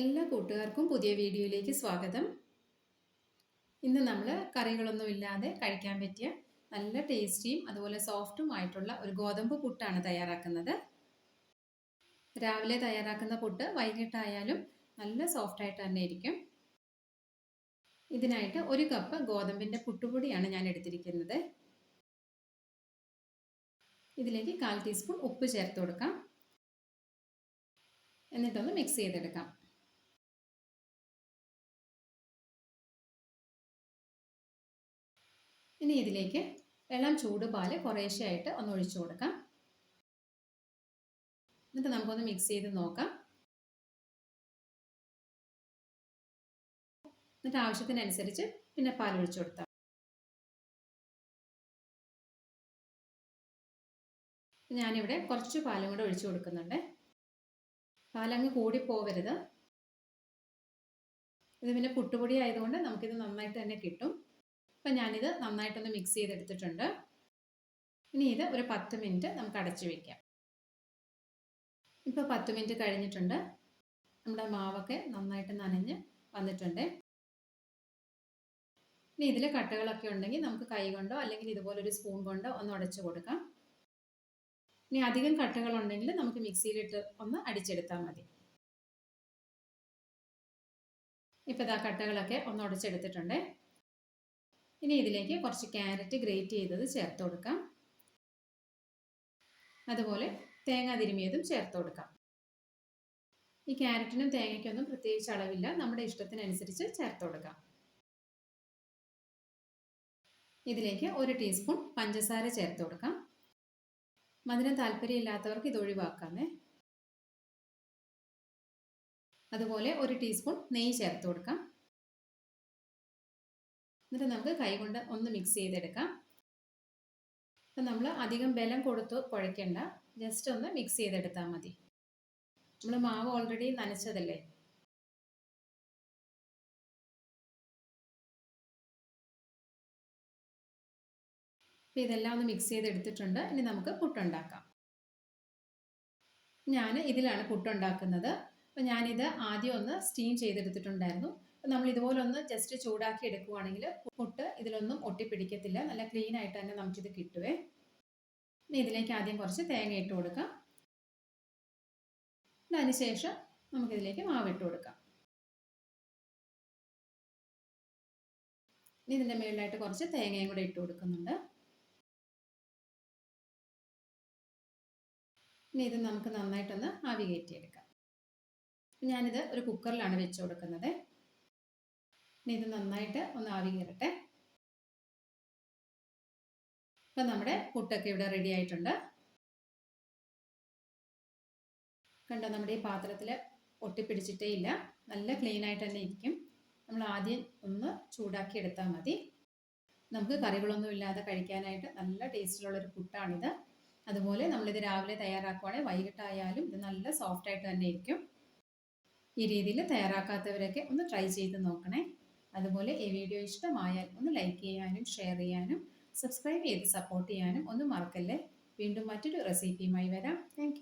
എല്ലാ കൂട്ടുകാർക്കും പുതിയ വീഡിയോയിലേക്ക് സ്വാഗതം. ഇന്ന് നമ്മൾ കറികളൊന്നുമില്ലാതെ കഴിക്കാൻ പറ്റിയ നല്ല ടേസ്റ്റിയും അതുപോലെ സോഫ്റ്റും ആയിട്ടുള്ള ഒരു ഗോതമ്പ് പുട്ടാണ് തയ്യാറാക്കുന്നത്. രാവിലെ തയ്യാറാക്കുന്ന പുട്ട് വൈകിട്ടായാലും നല്ല സോഫ്റ്റ് ആയിട്ട് തന്നെ ഇരിക്കും. ഇതിനായിട്ട് ഒരു കപ്പ് ഗോതമ്പിന്റെ പുട്ടുപൊടിയാണ് ഞാൻ എടുത്തിരിക്കുന്നത്. ഇതിലേക്ക് കാൽ ടീസ്പൂൺ ഉപ്പ് ചേർത്ത് കൊടുക്കാം. എന്നിട്ടൊന്ന് മിക്സ് ചെയ്തെടുക്കാം. ഇനി ഇതിലേക്ക് വെള്ളം ചൂട് പാൽ കുറേശ്ശെയായിട്ട് ഒന്ന് ഒഴിച്ചു കൊടുക്കാം. എന്നിട്ട് നമുക്കൊന്ന് മിക്സ് ചെയ്ത് നോക്കാം. എന്നിട്ട് ആവശ്യത്തിനനുസരിച്ച് പിന്നെ പാൽ ഒഴിച്ചു കൊടുത്താൽ ഞാനിവിടെ കുറച്ച് പാലും കൂടെ ഒഴിച്ചു കൊടുക്കുന്നുണ്ട്. പാലങ്ങ് കൂടി പോവരുത് ഇത് പിന്നെ പുട്ടുപൊടി ആയതുകൊണ്ട് നമുക്കിത് നന്നായിട്ട് തന്നെ കിട്ടും. അപ്പം ഞാനിത് നന്നായിട്ടൊന്ന് മിക്സ് ചെയ്തെടുത്തിട്ടുണ്ട്. ഇനി ഇത് ഒരു പത്ത് മിനിറ്റ് നമുക്ക് അടച്ചു വയ്ക്കാം ഇപ്പോൾ പത്ത് മിനിറ്റ് കഴിഞ്ഞിട്ടുണ്ട്. നമ്മുടെ മാവൊക്കെ നന്നായിട്ട് നനഞ്ഞ് വന്നിട്ടുണ്ട്. ഇനി ഇതിൽ കട്ടകളൊക്കെ ഉണ്ടെങ്കിൽ നമുക്ക് കൈ കൊണ്ടോ അല്ലെങ്കിൽ ഇതുപോലൊരു സ്പൂൺ കൊണ്ടോ ഒന്ന് ഉടച്ചു കൊടുക്കാം. ഇനി അധികം കട്ടകളുണ്ടെങ്കിൽ നമുക്ക് മിക്സിയിലിട്ട് ഒന്ന് അടിച്ചെടുത്താൽ മതി. ഇപ്പോൾ ഇതാ കട്ടകളൊക്കെ ഒന്ന് ഉടച്ചെടുത്തിട്ടുണ്ട്. ഇനി ഇതിലേക്ക് കുറച്ച് ക്യാരറ്റ് ഗ്രേറ്റ് ചെയ്തത് ചേർത്ത് കൊടുക്കാം. അതുപോലെ തേങ്ങ തിരുമിയതും ചേർത്ത് കൊടുക്കാം. ഈ ക്യാരറ്റിനും തേങ്ങയ്ക്കൊന്നും പ്രത്യേകിച്ച് അളവില്ല. നമ്മുടെ ഇഷ്ടത്തിനനുസരിച്ച് ചേർത്ത് കൊടുക്കാം. ഇതിലേക്ക് ഒരു ടീസ്പൂൺ പഞ്ചസാര ചേർത്ത് കൊടുക്കാം. മധുരം താല്പര്യമില്ലാത്തവർക്ക് ഇത് ഒഴിവാക്കാമേ. അതുപോലെ ഒരു ടീസ്പൂൺ നെയ്യ് ചേർത്ത് കൊടുക്കാം. എന്നിട്ട് നമുക്ക് കൈകൊണ്ട് ഒന്ന് മിക്സ് ചെയ്തെടുക്കാം. അപ്പം നമ്മൾ അധികം ബലം കൊടുത്ത് കുഴയ്ക്കേണ്ട. ജസ്റ്റ് ഒന്ന് മിക്സ് ചെയ്തെടുത്താൽ മതി. നമ്മൾ മാവ് ഓൾറെഡി നനച്ചതല്ലേ? അപ്പോൾ ഇതെല്ലാം ഒന്ന് മിക്സ് ചെയ്തെടുത്തിട്ടുണ്ട്. ഇനി നമുക്ക് പുട്ടുണ്ടാക്കാം. ഞാൻ ഇതിലാണ് പുട്ടുണ്ടാക്കുന്നത്. അപ്പോൾ ഞാനിത് ആദ്യം ഒന്ന് സ്റ്റീം ചെയ്തെടുത്തിട്ടുണ്ടായിരുന്നു. നമ്മൾ ഇതുപോലെ ഒന്ന് ജസ്റ്റ് ചൂടാക്കി എടുക്കുവാണെങ്കിൽ പുട്ട് ഇതിലൊന്നും ഒട്ടിപ്പിടിക്കത്തില്ല. നല്ല ക്ലീൻ ആയിട്ട് തന്നെ നമുക്കിത് കിട്ടുവേ. ഇനി ഇതിലേക്ക് ആദ്യം കുറച്ച് തേങ്ങ ഇട്ട് കൊടുക്കാം. അതിനുശേഷം നമുക്കിതിലേക്ക് മാവ് ഇട്ട് കൊടുക്കാം. ഇനി ഇതിന്റെ മുകളിലായിട്ട് കുറച്ച് തേങ്ങയും കൂടെ ഇട്ട് കൊടുക്കുന്നുണ്ട്. ഇനി ഇത് നമുക്ക് നന്നായിട്ടൊന്ന് ആവി കയറ്റിയെടുക്കാം ഞാനിത് ഒരു കുക്കറിലാണ് വെച്ച് കൊടുക്കുന്നത്. ഇനി ഇത് നന്നായിട്ട് ഒന്ന് ആവി കയറട്ടെ. ഇപ്പം നമ്മുടെ പുട്ടൊക്കെ ഇവിടെ റെഡി ആയിട്ടുണ്ട്. കണ്ടോ നമ്മുടെ ഈ പാത്രത്തിൽ ഒട്ടിപ്പിടിച്ചിട്ടേ ഇല്ല. നല്ല ക്ലീൻ ആയിട്ട് തന്നെ ഇരിക്കും. നമ്മൾ ആദ്യം ഒന്ന് ചൂടാക്കി എടുത്താൽ മതി. നമുക്ക് കറികളൊന്നും ഇല്ലാതെ കഴിക്കാനായിട്ട് നല്ല ടേസ്റ്റിലുള്ളൊരു പുട്ടാണിത്. അതുപോലെ നമ്മളിത് രാവിലെ തയ്യാറാക്കുവാണെങ്കിൽ വൈകിട്ടായാലും ഇത് നല്ല സോഫ്റ്റ് ആയിട്ട് തന്നെ ഇരിക്കും. ഈ രീതിയിൽ തയ്യാറാക്കാത്തവരൊക്കെ ഒന്ന് ട്രൈ ചെയ്ത് നോക്കണേ. അതുപോലെ ഈ വീഡിയോ ഇഷ്ടമായാൽ ഒന്ന് ലൈക്ക് ചെയ്യാനും ഷെയർ ചെയ്യാനും സബ്സ്ക്രൈബ് ചെയ്ത് സപ്പോർട്ട് ചെയ്യാനും ഒന്നും മറക്കല്ലേ? വീണ്ടും മറ്റൊരു റെസിപ്പിയുമായി വരാം. താങ്ക്